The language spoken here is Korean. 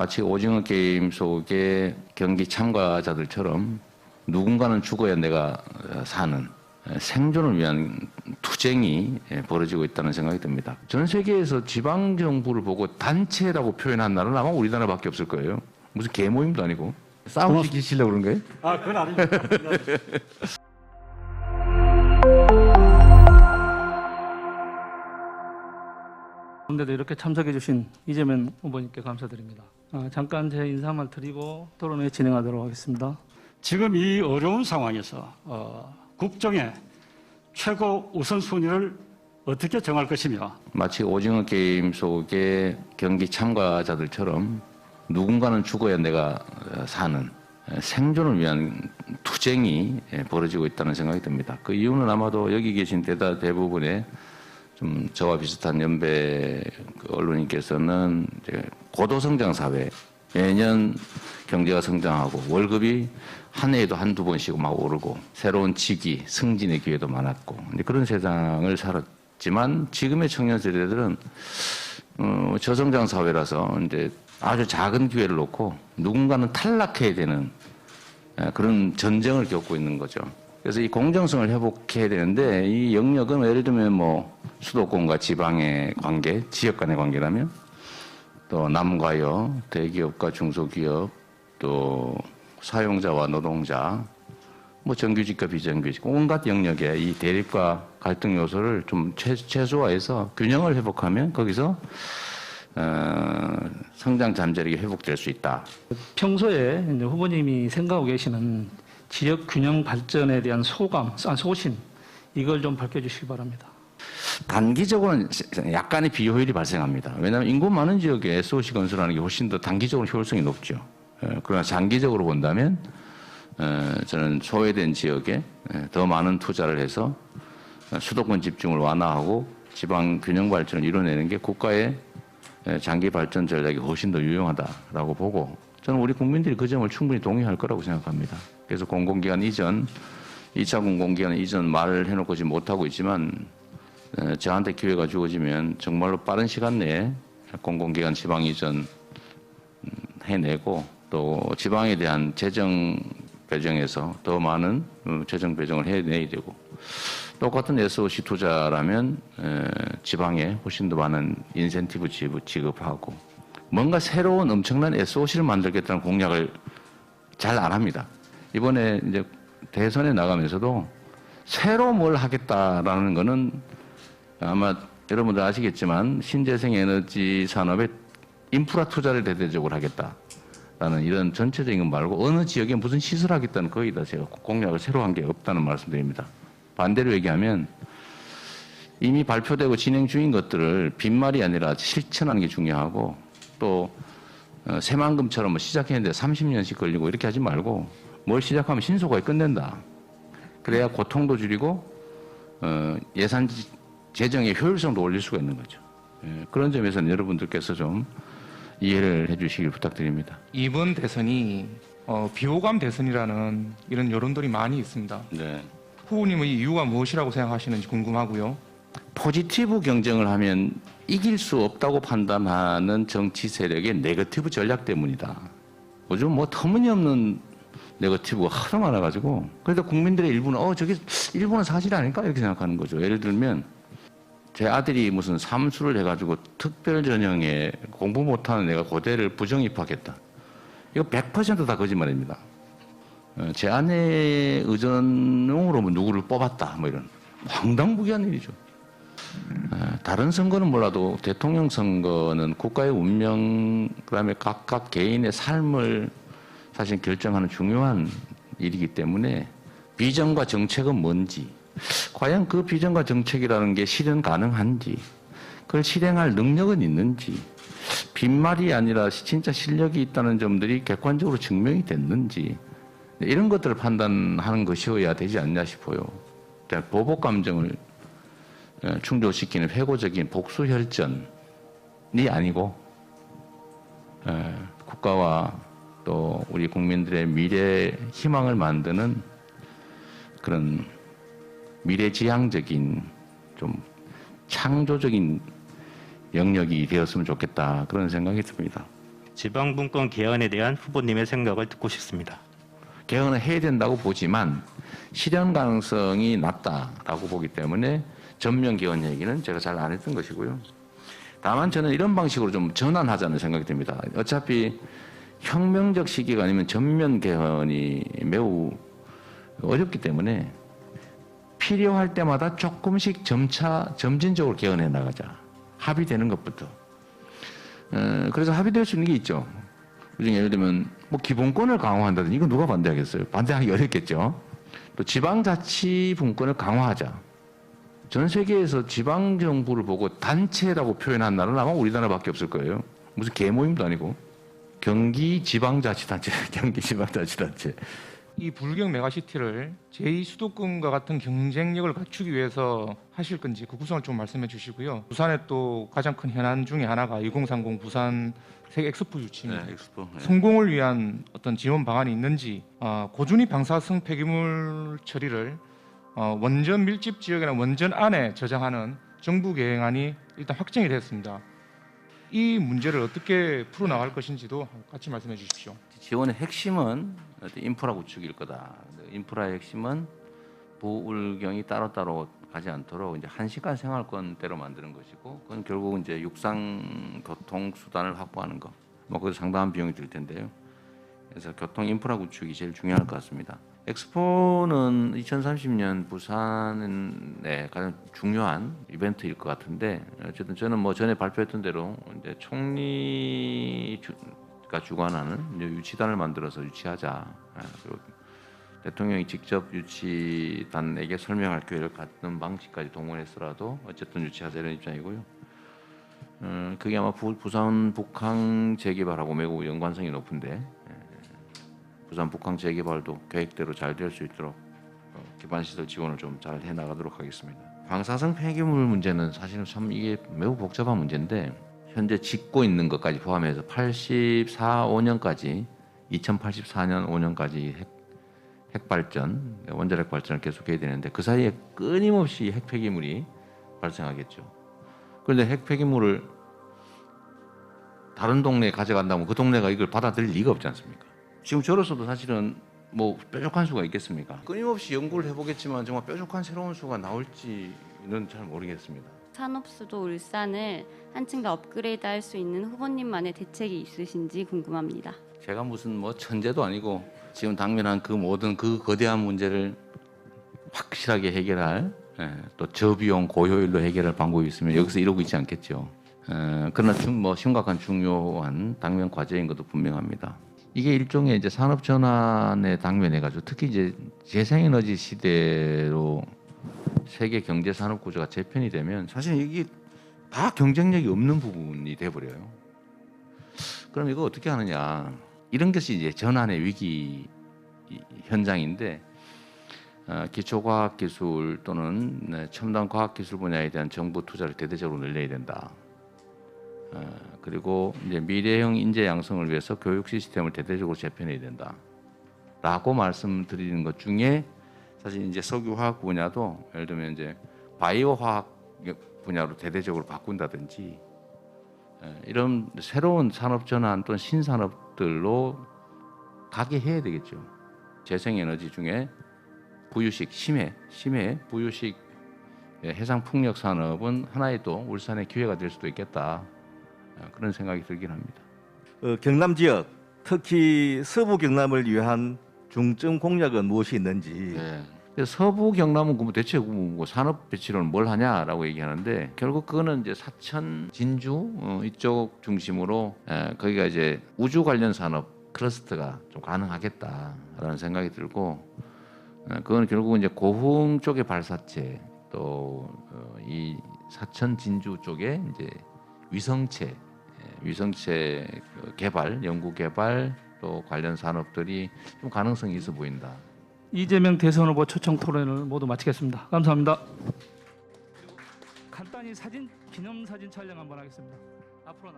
마치 오징어 게임 속의 경기 참가자들처럼 누군가는 죽어야 내가 사는 생존을 위한 투쟁이 벌어지고 있다는 생각이 듭니다. 전 세계에서 지방 정부를 보고 단체라고 표현한 나라는 아마 우리나라밖에 없을 거예요. 무슨 개모임도 아니고 싸움 시키시려고 그런 거예요? 아, 그건 아닙니다. 그런데도 이렇게 참석해 주신 이재명 후보님께 감사드립니다. 아, 잠깐 제 인사말 드리고 토론회 진행하도록 하겠습니다. 지금 이 어려운 상황에서 어, 국정의 최고 우선순위를 어떻게 정할 것이며 마치 오징어 게임 속의 경기 참가자들처럼 누군가는 죽어야 내가 사는 생존을 위한 투쟁이 벌어지고 있다는 생각이 듭니다. 그 이유는 아마도 여기 계신 대다 대부분의 좀 저와 비슷한 연배 그 언론인께서는 이제 고도성장 사회 매년 경제가 성장하고 월급이 한 해에도 한두 번씩 막 오르고 새로운 직위, 승진의 기회도 많았고 그런 세상을 살았지만 지금의 청년 세대들은 어, 저성장 사회라서 이제 아주 작은 기회를 놓고 누군가는 탈락해야 되는 에, 그런 전쟁을 겪고 있는 거죠. 그래서 이 공정성을 회복해야 되는데 이 영역은 예를 들면 뭐 수도권과 지방의 관계, 지역 간의 관계라면 또 남과 여, 대기업과 중소기업, 또 사용자와 노동자, 뭐 정규직과 비정규직, 온갖 영역에 이 대립과 갈등 요소를 좀 최, 최소화해서 균형을 회복하면 거기서 어, 성장 잠재력이 회복될 수 있다. 평소에 후보님이 생각하고 계시는 지역 균형 발전에 대한 소감, 아, 소신 이걸 좀 밝혀주시기 바랍니다. 단기적으로는 약간의 비효율이 발생합니다. 왜냐하면 인구 많은 지역에 SOC 건설하는 게 훨씬 더 단기적으로 효율성이 높죠. 예, 그러나 장기적으로 본다면 어, 저는 소외된 지역에 예, 더 많은 투자를 해서 수도권 집중을 완화하고 지방 균형 발전을 이뤄내는 게 국가의 예, 장기 발전 전략이 훨씬 더 유용하다라고 보고 저는 우리 국민들이 그 점을 충분히 동의할 거라고 생각합니다. 그래서 공공기관 이전, 2차 공공기관 이전 말을 해놓고 지금 못하고 있지만 에, 저한테 기회가 주어지면 정말로 빠른 시간 내에 공공기관 지방 이전 음, 해내고 또 지방에 대한 재정 배정에서 더 많은 어, 재정 배정을 해내야 되고 똑같은 SOC 투자라면 에, 지방에 훨씬 더 많은 인센티브 지급- 지급하고 뭔가 새로운 엄청난 SOC를 만들겠다는 공약을 잘 안 합니다. 이번에 이제 대선에 나가면서도 새로 뭘 하겠다라는 거는 아마 여러분들 아시겠지만 신재생 에너지 산업에 인프라 투자를 대대적으로 하겠다라는 이런 전체적인 것 말고 어느 지역에 무슨 시설 하겠다는 거기다 제가 공약을 새로 한 게 없다는 말씀드립니다. 반대로 얘기하면 이미 발표되고 진행 중인 것들을 빈말이 아니라 실천하는 게 중요하고 또 어, 새만금처럼 뭐 시작했는데 30년씩 걸리고 이렇게 하지 말고 뭘 시작하면 신속하게 끝낸다. 그래야 고통도 줄이고 어, 예산 지- 재정의 효율성도 올릴 수가 있는 거죠. 예, 그런 점에서는 여러분들께서 좀 이해를 해주시길 부탁드립니다. 이번 대선이 어, 비호감 대선이라는 이런 여론들이 많이 있습니다. 네. 후보님은 이 이유가 무엇이라고 생각하시는지 궁금하고요. 포지티브 경쟁을 하면 이길 수 없다고 판단하는 정치 세력의 네거티브 전략 때문이다. 요즘 뭐 터무니없는 네거티브가 하도 많아가지고 그래도 국민들의 일부는 어 저게 일부는 사실 아닐까 이렇게 생각하는 거죠. 예를 들면 제 아들이 무슨 삼수를 해가지고 특별 전형에 공부 못하는 애가 고대를 부정 입학했다. 이거 100%다 거짓말입니다. 어, 제 아내 의전용으로 뭐 누구를 뽑았다 뭐 이런 황당무계한 일이죠. 어, 다른 선거는 몰라도 대통령 선거는 국가의 운명 그다음에 각각 개인의 삶을 사실 결정하는 중요한 일이기 때문에 비전과 정책은 뭔지 과연 그 비전과 정책이라는 게 실현 가능한지 그걸 실행할 능력은 있는지 빈말이 아니라 진짜 실력이 있다는 점들이 객관적으로 증명이 됐는지 이런 것들을 판단하는 것이어야 되지 않냐 싶어요. 보복 감정을 어, 충족시키는 회고적인 복수 혈전이 아니고 에, 국가와 또 우리 국민들의 미래 희망을 만드는 그런 미래지향적인 좀 창조적인 영역이 되었으면 좋겠다 그런 생각이 듭니다. 지방분권 개헌에 대한 후보님의 생각을 듣고 싶습니다. 개헌을 해야 된다고 보지만 실현 가능성이 낮다라고 보기 때문에 전면 개헌 얘기는 제가 잘 안 했던 것이고요. 다만 저는 이런 방식으로 좀 전환하자는 생각이 듭니다. 어차피 혁명적 시기가 아니면 전면 개헌이 매우 어렵기 때문에 필요할 때마다 조금씩 점차 점진적으로 개헌해 나가자. 합의되는 것부터. 어, 그래서 합의될 수 있는 게 있죠. 그중에 예를 들면 뭐 기본권을 강화한다든지 이거 누가 반대하겠어요? 반대하기 어렵겠죠. 또 지방자치 분권을 강화하자. 전 세계에서 지방 정부를 보고 단체라고 표현한 나라는 아마 우리나라밖에 없을 거예요. 무슨 개모임도 아니고 경기 지방자치단체, 경기 지방자치단체. 이 불경 메가시티를 제2 수도권과 같은 경쟁력을 갖추기 위해서 하실 건지 그 구성을 좀 말씀해 주시고요. 부산의 또 가장 큰 현안 중에 하나가 2030 부산 세계 엑스포 유치입니다. 엑스포. 네. 성공을 위한 어떤 지원 방안이 있는지 어, 고준위 방사성 폐기물 처리를 어, 원전 밀집 지역이나 원전 안에 저장하는 정부 계획안이 일단 확정이 됐습니다. 이 문제를 어떻게 풀어 나갈 것인지도 같이 말씀해 주십시오. 지원의 핵심은 인프라 구축일 거다. 인프라의 핵심은 부울경이 따로따로 가지 않도록 이제 한 시간 생활권대로 만드는 것이고, 그건 결국 이제 육상 교통 수단을 확보하는 거. 뭐 그것도 상당한 비용이 들 텐데요. 그래서 교통 인프라 구축이 제일 중요할 것 같습니다. 엑스포는 2030년 부산의 가장 중요한 이벤트일 것 같은데 어쨌든 저는 뭐 전에 발표했던 대로 이제 총리 주, 가 주관하는 이제 유치단을 만들어서 유치하자. 아, 그리고 대통령이 직접 유치단에게 설명할 기회를 갖는 방식까지 동원했더라도 어쨌든 유치하자 이런 입장이고요. 음, 그게 아마 부, 부산 북항 재개발하고 매우 연관성이 높은데 예, 부산 북항 재개발도 계획대로 잘 될 수 있도록 어, 기반 시설 지원을 좀 잘 해 나가도록 하겠습니다. 방사성 폐기물 문제는 사실은 참 이게 매우 복잡한 문제인데 현재 짓고 있는 것까지 포함해서 84, 5년까지 2084년 5년까지 핵, 핵 발전, 원자력 발전을 계속해야 되는데 그 사이에 끊임없이 핵 폐기물이 발생하겠죠. 그런데 핵 폐기물을 다른 동네에 가져간다면 그 동네가 이걸 받아들일 리가 없지 않습니까? 지금 저로서도 사실은 뭐 뾰족한 수가 있겠습니까? 끊임없이 연구를 해보겠지만 정말 뾰족한 새로운 수가 나올지는 잘 모르겠습니다. 산업 수도 울산을 한층 더 업그레이드할 수 있는 후보님만의 대책이 있으신지 궁금합니다. 제가 무슨 뭐 천재도 아니고 지금 당면한 그 모든 그 거대한 문제를 확실하게 해결할 예, 또 저비용 고효율로 해결할 방법이 있으면 여기서 이러고 있지 않겠죠. 예, 그러나 중, 뭐 심각한 중요한 당면 과제인 것도 분명합니다. 이게 일종의 이제 산업 전환에 당면해 가지고 특히 이제 재생에너지 시대로 세계 경제 산업 구조가 재편이 되면 사실 이게 다 경쟁력이 없는 부분이 돼 버려요. 그럼 이거 어떻게 하느냐? 이런 것이 이제 전환의 위기 이- 현장인데 어, 기초과학 기술 또는 네, 첨단 과학 기술 분야에 대한 정부 투자를 대대적으로 늘려야 된다. 어, 그리고 이제 미래형 인재 양성을 위해서 교육 시스템을 대대적으로 재편해야 된다. 라고 말씀드리는 것 중에 사실 이제 석유화학 분야도 예를 들면 이제 바이오 화학 분야로 대대적으로 바꾼다든지 예, 이런 새로운 산업 전환 또는 신산업들로 가게 해야 되겠죠. 재생에너지 중에 부유식, 심해, 심해, 부유식 예, 해상 풍력 산업은 하나의 또 울산의 기회가 될 수도 있겠다. 예, 그런 생각이 들긴 합니다. 어, 경남 지역 특히 서부 경남을 위한 중점 공약은 무엇이 있는지 예. 그래서 서부 경남은 그뭐 대체 뭐 산업 배치로는 뭘 하냐라고 얘기하는데 결국 그거는 이제 사천, 진주 어, 이쪽 중심으로 에, 거기가 이제 우주 관련 산업 클러스터가 좀 가능하겠다라는 생각이 들고 에, 그건 결국은 이제 고흥 쪽의 발사체 또이 사천 진주 쪽에 이제 위성체 예, 위성체 그 개발 연구 개발 또 관련 산업들이 좀 가능성이 있어 보인다. 이재명 대선 후보 초청 토론을 모두 마치겠습니다. 감사합니다. 간단히 사진 기념 사진 촬영 한번 하겠습니다. 앞으로 나.